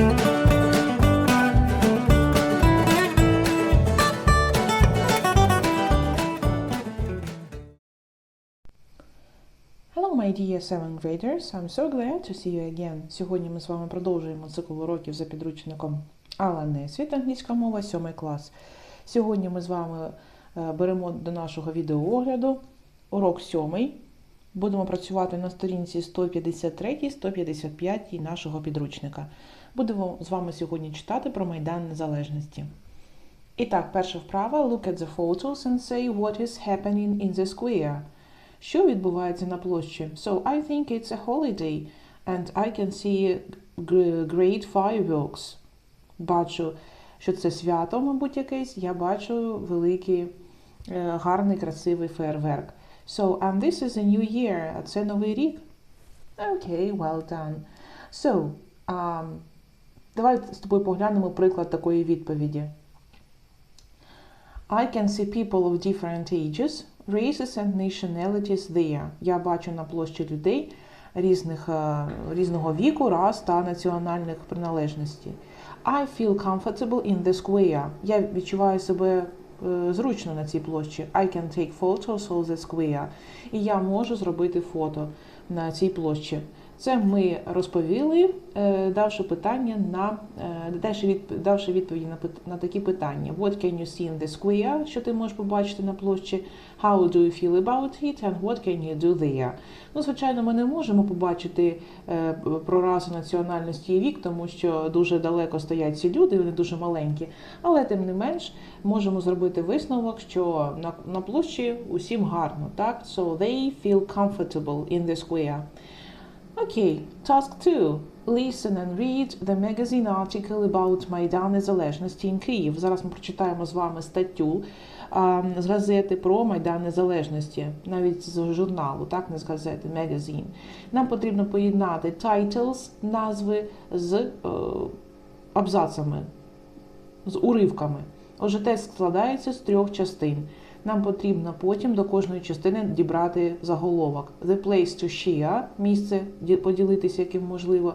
Hello, my dear 7th graders. I'm so glad to see you again. Сьогодні ми з вами продовжуємо цикл уроків за підручником Алла Несвіт, англійська мова, 7 клас. Сьогодні ми з вами е, беремо до нашого відеоогляду урок 7. Будемо працювати на сторінці 153-155 нашого підручника. Будемо з вами сьогодні читати про Майдан Незалежності. І так, перша вправа. Look at the photos and say what is happening in the square. Що відбувається на площі? So I think it's a holiday and I can see gr- great fireworks. Бачу, що це свято, мабуть, якесь. Я бачу великий, е, гарний, красивий фейерверк. So, and this is a new year. Це новий рік? Okay, well done. So, um, давай з тобою поглянемо приклад такої відповіді. I can see people of different ages, races and nationalities there. Я бачу на площі людей різних, е, різного віку, рас та національних приналежностей. I feel comfortable in the square. Я відчуваю себе е, зручно на цій площі. I can take photos of the square. І я можу зробити фото на цій площі. Це ми розповіли, е, давши питання на е, давши відповіді на такі питання. What can you see in the square? Що ти можеш побачити на площі? How do you feel about it? And what can you do there? Ну, звичайно, ми не можемо побачити е, про расу національності і вік, тому що дуже далеко стоять ці люди, вони дуже маленькі. Але тим не менш можемо зробити висновок, що на, на площі усім гарно. Так, so they feel comfortable in the square. Okay, task 2. Listen and read the magazine article about Майдан Незалежності in Київ. Зараз ми прочитаємо з вами статтю а, з газети про Майдан Незалежності, навіть з журналу, так, не з газети, magazine. Нам потрібно поєднати titles, назви з е, абзацами, з уривками. Отже, текст складається з трьох частин. Нам потрібно потім до кожної частини дібрати заголовок. The place to share – місце поділитися, яким можливо.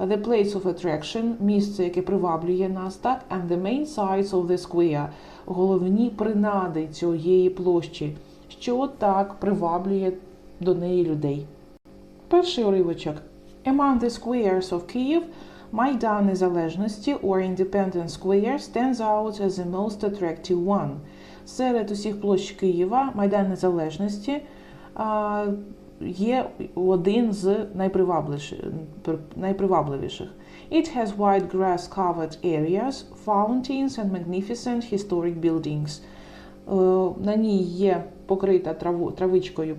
The place of attraction – місце, яке приваблює нас, так? And the main sites of the square – головні принади цієї площі, що так приваблює до неї людей. Перший уривочок. Among the squares of Kyiv, Майдан Незалежності or Independence Square stands out as the most attractive one. Серед усіх площ Києва Майдан Незалежності є один з найпривабливіших. It has wide grass-covered areas, fountains and magnificent historic buildings. Е, На ній є покрита травичкою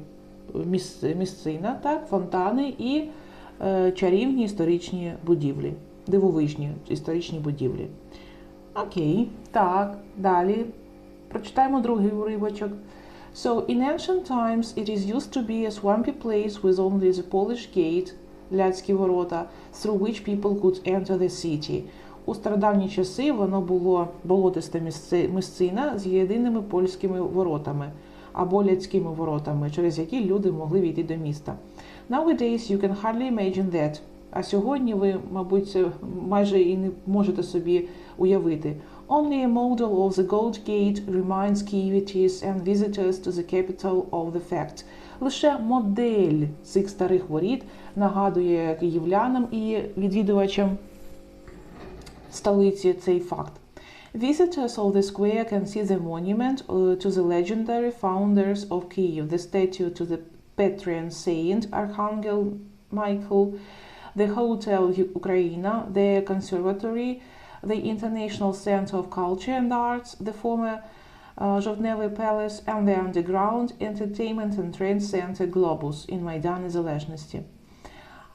місцина, так, фонтани і е, чарівні історичні будівлі, дивовижні історичні будівлі. Окей, так, далі. Прочитаємо другий уривочок. So, in ancient times, it is used to be a swampy place with only the Polish gate, ляцькі ворота, through which people could enter the city. У стародавні часи воно було болотиста місцина з єдиними польськими воротами або ляцькими воротами, через які люди могли війти до міста. Nowadays you can hardly imagine that. А сьогодні ви, мабуть, майже і не можете собі уявити. Only a model of the Gold Gate reminds Kyivites and visitors to the capital of the fact. Лише модель цих старих воріт нагадує київлянам і відвідувачам столиці цей факт. Visitors of the square can see the monument uh, to the legendary founders of Kyiv, the statue to the Petrian saint Archangel Michael, the Hotel Ukraina, the conservatory, the International Center of Culture and Arts, the former uh, Жовтневий Palace, and the underground entertainment and trade center Globus in Майдан Незалежності.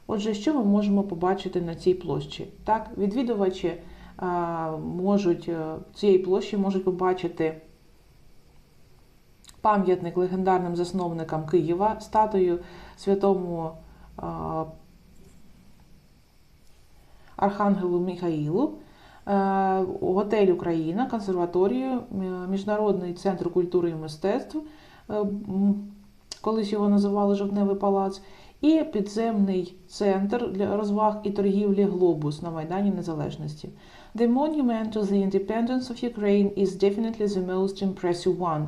Отже, що ми можемо побачити на цій площі? Так, відвідувачі а, можуть е, цієї площі можуть побачити пам'ятник легендарним засновникам Києва, статую святому а, Архангелу Михаїлу, е, готель Україна, консерваторію, Міжнародний центр культури і мистецтв, е, колись його називали Жовтневий палац, і підземний центр для розваг і торгівлі Глобус на Майдані Незалежності. The monument to the independence of Ukraine is definitely the most impressive one.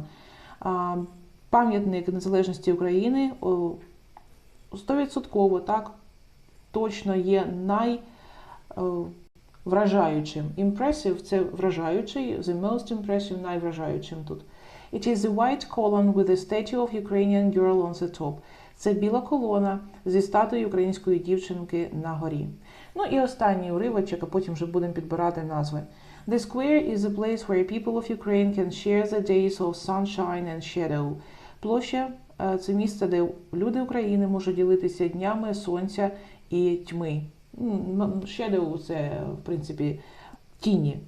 Пам'ятник незалежності України о, 100% так точно є най е, вражаючим. Impressive – це вражаючий, the most impressive – найвражаючим тут. It is the white column with the statue of Ukrainian girl on the top. Це біла колона зі статуєю української дівчинки на горі. Ну і останній уривочок, а потім вже будемо підбирати назви. The square is a place where people of Ukraine can share the days of sunshine and shadow. Площа е, це місце, де люди України можуть ділитися днями сонця і тьми. Shadow – це, в принципі, тіні.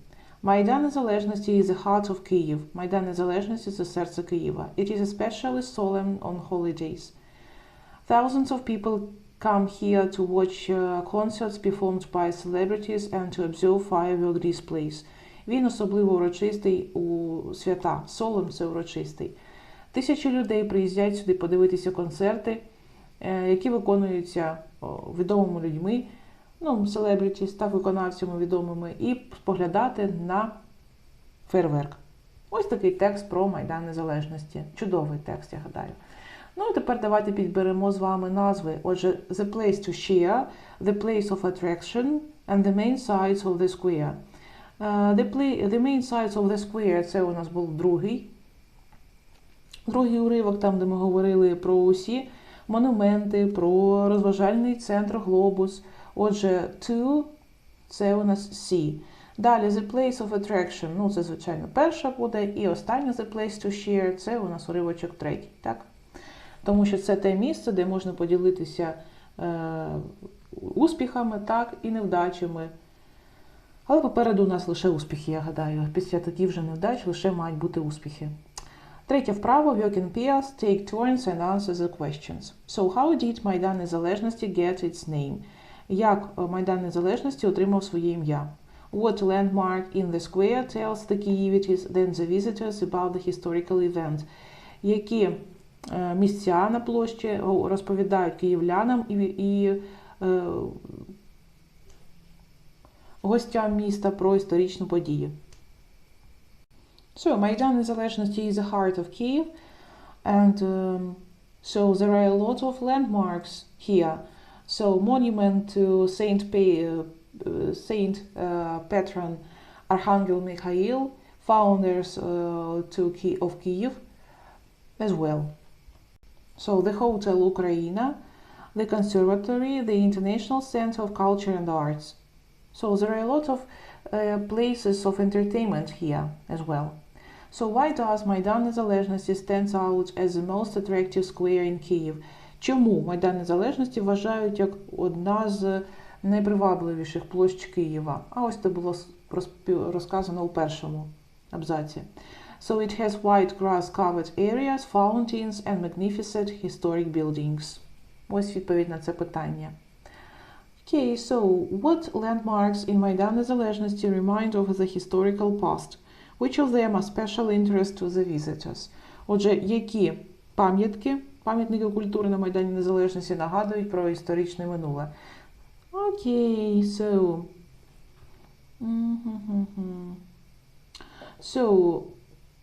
Майдан Незалежності is the heart of Kyiv. Майдан Незалежності це серце Києва. It is especially solemn on holidays. Thousands of people come here to watch uh, concerts performed by celebrities and to observe firework displays. Він особливо урочистий у свята. Solemn – це урочистий. Тисячі людей приїздять сюди подивитися концерти, е, які виконуються відомими людьми, ну, селебрітіс та виконавцями відомими, і споглядати на фейерверк. Ось такий текст про Майдан Незалежності. Чудовий текст, я гадаю. Ну і тепер давайте підберемо з вами назви. Отже, the place to share, the place of attraction and the main sites of the square. Е, The, play, the main sites of the square це у нас був другий. Другий уривок, там, де ми говорили про усі монументи, про розважальний центр глобус. Отже, to це у нас C. Далі the place of attraction. Ну, це, звичайно, перша буде. І остання the place to share це у нас уривочок третій. Так? Тому що це те місце, де можна поділитися е, успіхами, так, і невдачами. Але попереду у нас лише успіхи, я гадаю. Після тоді вже невдач лише мають бути успіхи. Третє вправо work in pairs, take turns and answer the questions. So how did Майдан Незалежності get its name? Як е, Майдан Незалежності отримав своє ім'я? What landmark in the square tells the Kyivites, then the visitors about the historical event? Які е, місця на площі розповідають київлянам і, і е, гостям міста про історичну подію? So, Майдан Незалежності is the heart of Kyiv, and um, so there are a lot of landmarks here. So, monument to Saint, Pe- uh, uh, Saint uh, Patron Archangel Mikhail, founders uh, to Ki- of Kyiv as well. So, the Hotel Ukraina, the Conservatory, the International Center of Culture and Arts. So, there are a lot of uh, places of entertainment here as well. So why does Майдан Незалежності stands out as the most attractive square in Kyiv? Чому Майдан Незалежності вважають як одна з найпривабливіших площ Києва? А ось це було розказано у першому абзаці. So it has white grass covered areas, fountains and magnificent historic buildings. Ось відповідь на це питання. Okay, so what landmarks in Майдан Незалежності remind of the historical past? Which of them are special interest to the visitors? Отже, які пам'ятки, пам'ятники культури на Майдані Незалежності нагадують про історичне минуле? Окей, so. Mhm. So,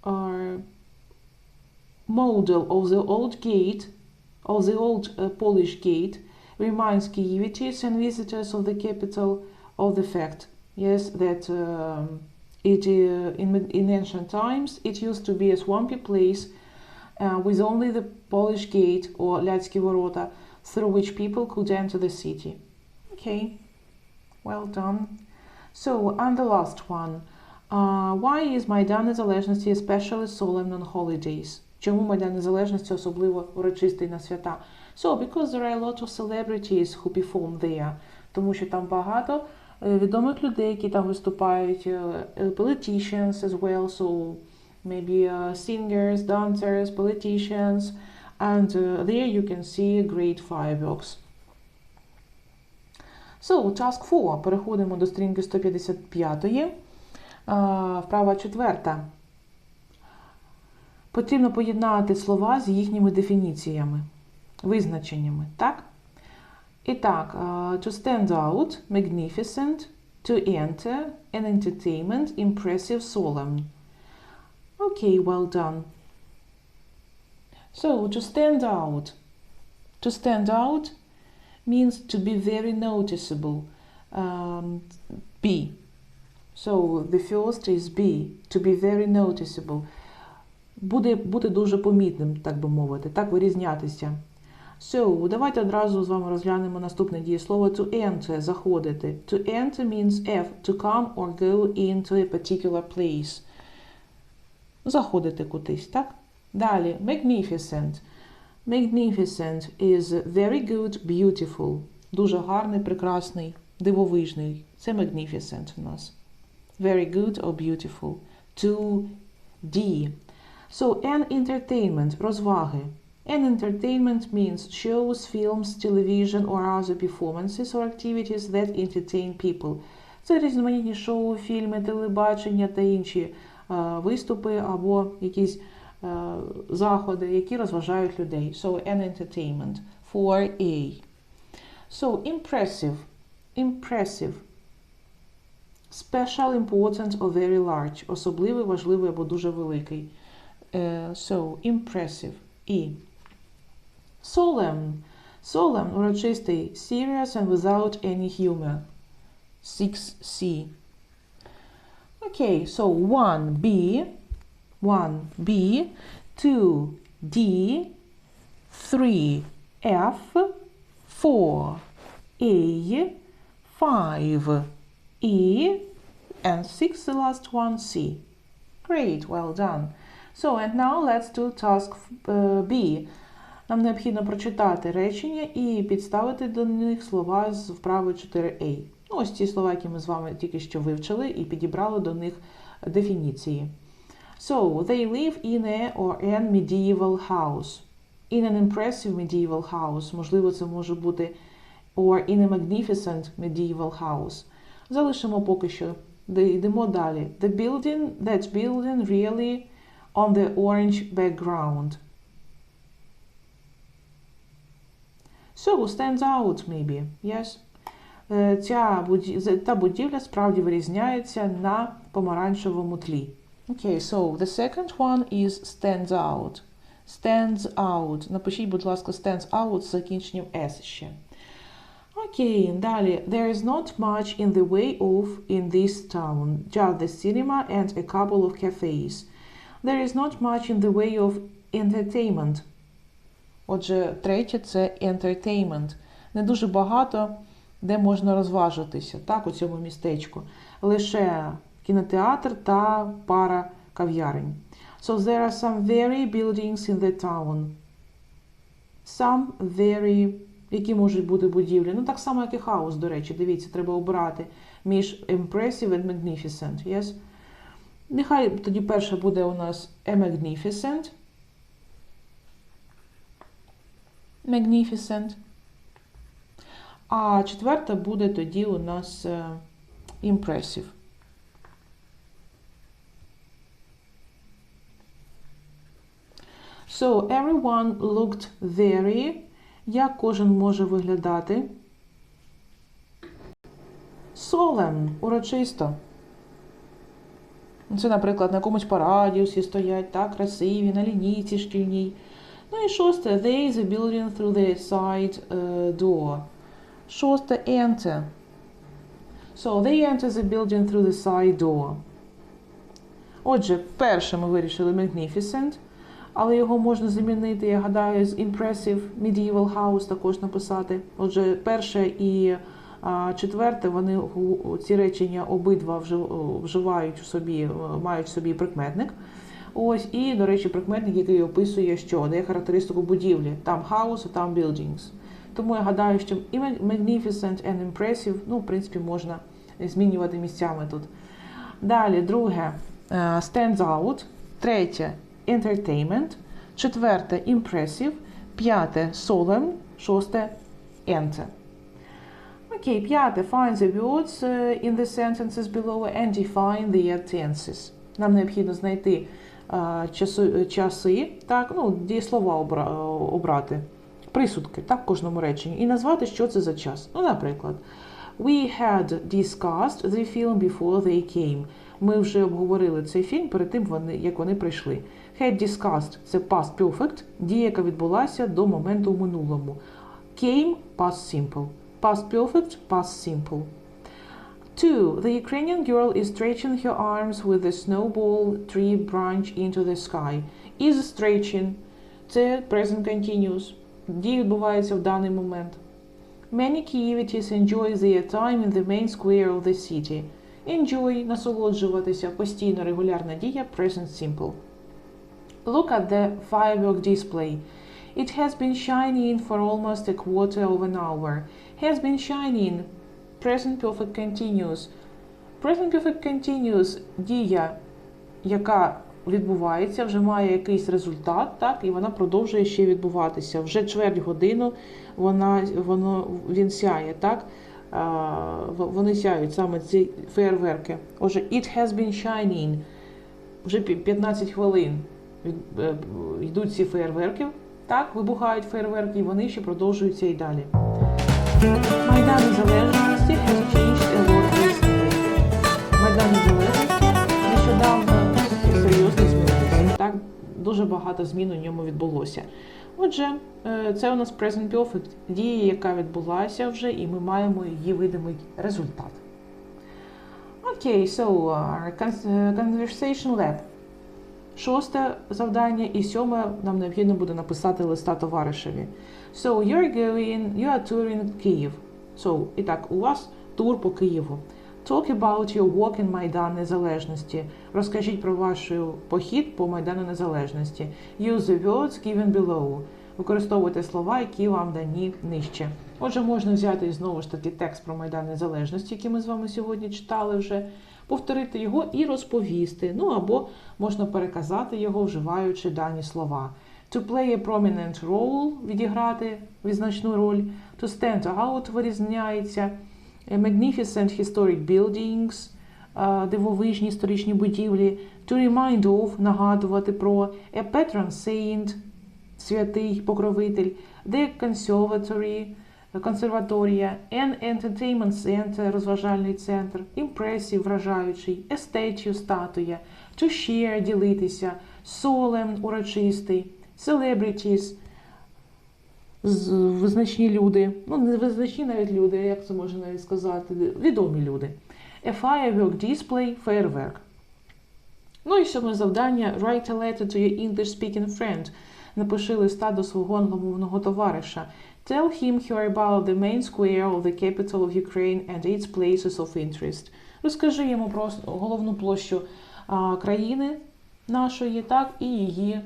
our model of the old gate, of the old uh, Polish gate, reminds Kievites and visitors of the capital of the fact, yes, that um, it uh, in, in ancient times it used to be a swampy place uh, with only the Polish gate or Ляцькі ворота through which people could enter the city. Okay, well done. So, and the last one. Uh, why is Майдан Незалежності especially solemn on holidays? Чому Майдан Незалежності особливо урочистий на свята? So, because there are a lot of celebrities who perform there. Тому що там багато е, відомих людей, які там виступають, е, е, politicians as well, so maybe uh, singers, dancers, politicians, and uh, there you can see great fireworks. So, task 4. Переходимо до сторінки 155. А, Вправа четверта. Потрібно поєднати слова з їхніми дефініціями, визначеннями, так? І так, е, to stand out, magnificent, to enter, an entertainment, impressive, solemn. Okay, well done. So, to stand out. To stand out means to be very noticeable. Um, be. So, the first is be, to be very noticeable. Буде, бути дуже помітним, так би мовити, так вирізнятися. So, давайте одразу з вами розглянемо наступне дієслово to enter, заходити. To enter means F, to come or go into a particular place. Заходити кудись, так? Далі, magnificent. Magnificent is very good, beautiful. Дуже гарний, прекрасний, дивовижний. Це magnificent у нас. Very good or beautiful. To D. So, an entertainment, розваги. An entertainment means shows, films, television or other performances or activities that entertain people. Це різноманітні шоу, фільми, телебачення та інші е, виступи або якісь е, заходи, які розважають людей. So, an entertainment. 4A. So, impressive. Impressive. Special, important or very large. Особливий, важливий або дуже великий. Е, so, impressive. І. Solemn. Solemn, урочистий. Serious and without any humor. 6C. Okay, so 1B, 1B, 2D, 3F, 4A, 5E, and 6, the last one, C. Great, well done. So, and now let's do task uh, B. Нам необхідно прочитати речення і підставити до них слова з вправи 4a. Ну, ось ці слова, які ми з вами тільки що вивчили, і підібрали до них дефініції. So, they live in a or an medieval house. In an impressive medieval house. Можливо, це може бути or in a magnificent medieval house. Залишимо поки що. Йдемо далі. The building, that building really on the orange background. So, stands out, maybe. Yes. Е, Ця та будівля справді вирізняється на помаранчевому тлі. Okay, so the second one is stands out. Stands out. Напишіть, будь ласка, stands out з закінченням S ще. Окей, далі. There is not much in the way of in this town. Just the cinema and a couple of cafes. There is not much in the way of entertainment. Отже, третє це entertainment. Не дуже багато, де можна розважитися, так, у цьому містечку. Лише кінотеатр та пара кав'ярень. So there are some very buildings in the town. Some very, які можуть бути будівлі. Ну, так само, як і хаус, до речі. Дивіться, треба обирати між impressive and magnificent. Yes? Нехай тоді перше буде у нас a magnificent. Magnificent. А четверта буде тоді у нас е, impressive. So, everyone looked very. Як кожен може виглядати? Solemn, урочисто. Це, наприклад, на якомусь параді всі стоять, так, красиві, на лінійці шкільній. Ну і шосте, they the building through the side uh, door. Шосте, enter. So, they enter the building through the side door. Отже, перше ми вирішили magnificent, але його можна замінити, я гадаю, з impressive medieval house також написати. Отже, перше і четверте, вони ці речення обидва вживають у собі, мають в собі прикметник. Ось, і, до речі, прикметник, який описує, що дає характеристику будівлі. Там house, там buildings. Тому я гадаю, що і magnificent and impressive, ну, в принципі, можна змінювати місцями тут. Далі, друге, е, stands out. Третє entertainment. Четверте impressive. П'яте solemn. Шосте enter. Окей, п'яте find the words е, in the sentences below and define their tenses. Нам необхідно знайти е, часи, так, ну, дієслова обра, обрати присудки так, в кожному реченні, і назвати, що це за час. Ну, наприклад, We had discussed the film before they came. Ми вже обговорили цей фільм перед тим, як вони прийшли. Had discussed – це past perfect, дія, яка відбулася до моменту в минулому. Came – past simple. Past perfect – past simple. Two, the Ukrainian girl is stretching her arms with a snowball tree branch into the sky. Is stretching – це present continuous. Дія відбувається в даний момент. Many Kyivites enjoy their time in the main square of the city. Enjoy – насолоджуватися, постійно регулярна дія, present simple. Look at the firework display. It has been shining for almost a quarter of an hour. Has been shining. Present perfect continuous. Present perfect continuous – дія, яка відбувається, вже має якийсь результат, так, і вона продовжує ще відбуватися. Вже чверть годину вона, воно, він сяє, так? А, вони сяють саме ці фейерверки. Отже, it has been shining. Вже 15 хвилин йдуть ці фейерверки, так, вибухають фейерверки, і вони ще продовжуються і далі. Майдан Незалежності has changed a lot recently. Майдан Незалежності нещодавно серйозно змінився. Так, дуже багато змін у ньому відбулося. Отже, е, це у нас present perfect, дія, яка відбулася вже, і ми маємо її видимий результат. Окей, so, uh, cons- е, conversation lab. Шосте завдання і сьоме нам необхідно буде написати листа товаришеві. So, you're going, you are touring Kyiv. So, і так, у вас тур по Києву. Talk about your walk in Майдан Незалежності. Розкажіть про ваш похід по Майдану Незалежності. Use the words given below. Використовуйте слова, які вам дані нижче. Отже, можна взяти знову ж таки текст про Майдан Незалежності, який ми з вами сьогодні читали вже, повторити його і розповісти. Ну або можна переказати його, вживаючи дані слова. To play a prominent role – відіграти відзначну роль. To stand out – вирізняється. Magnificent historic buildings – дивовижні історичні будівлі. To remind of – нагадувати про. A patron saint – святий покровитель. The conservatory – консерваторія. An entertainment center – розважальний центр. Impressive – вражаючий. Statue – статуя. To share – ділитися. Solemn – урочистий. Celebrities – визначні люди. Ну, не визначні навіть люди, як це можна навіть сказати, відомі люди. A firework display – фейерверк. Ну і сьоме завдання Write a letter to your English-speaking friend. Напиши листа до свого англомовного товариша. Tell him here about the main square of the capital of Ukraine and its places of interest. Розкажи йому про головну площу а, країни нашої, так, і її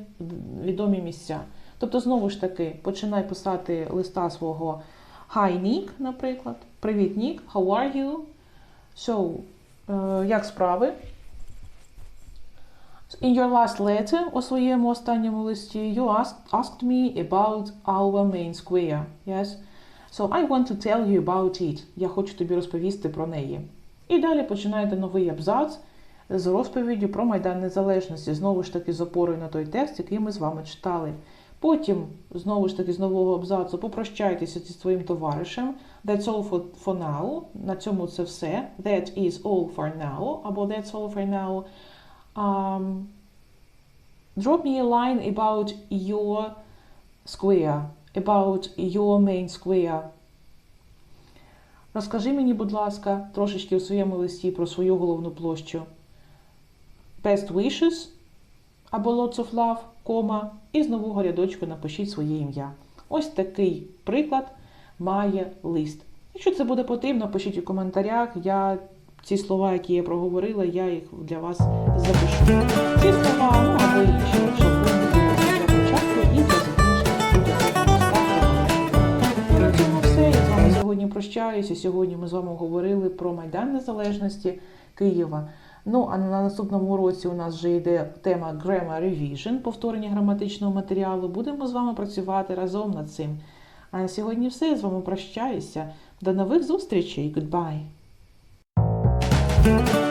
відомі місця. Тобто, знову ж таки, починай писати листа свого Hi, Nick, наприклад. Привіт, Нік, how are you? So, е, як справи? In your last letter, у своєму останньому листі, you asked, asked me about our main square. Yes? So, I want to tell you about it. Я хочу тобі розповісти про неї. І далі починаєте новий абзац з розповіддю про Майдан Незалежності, знову ж таки з опорою на той текст, який ми з вами читали. Потім, знову ж таки, з нового абзацу попрощайтеся зі своїм товаришем. That's all for, for now. На цьому це все. That is all for now. Або that's all for now. Um, drop me a line about your square. About your main square. Розкажи мені, будь ласка, трошечки у своєму листі про свою головну площу. Best wishes або lots of love, кома, і з нового рядочку напишіть своє ім'я. Ось такий приклад має лист. Якщо це буде потрібно, пишіть у коментарях. Я ці слова, які я проговорила, я їх для вас запишу. Ці слова, ну або інші, якщо будуть для початку і для закінчення. На цьому все. Я з вами сьогодні прощаюся. Сьогодні ми з вами говорили про Майдан Незалежності Києва. Ну, а на наступному році у нас вже йде тема Grammar Revision, повторення граматичного матеріалу. Будемо з вами працювати разом над цим. А на сьогодні все. Я з вами прощаюся. До нових зустрічей. Goodbye! thank you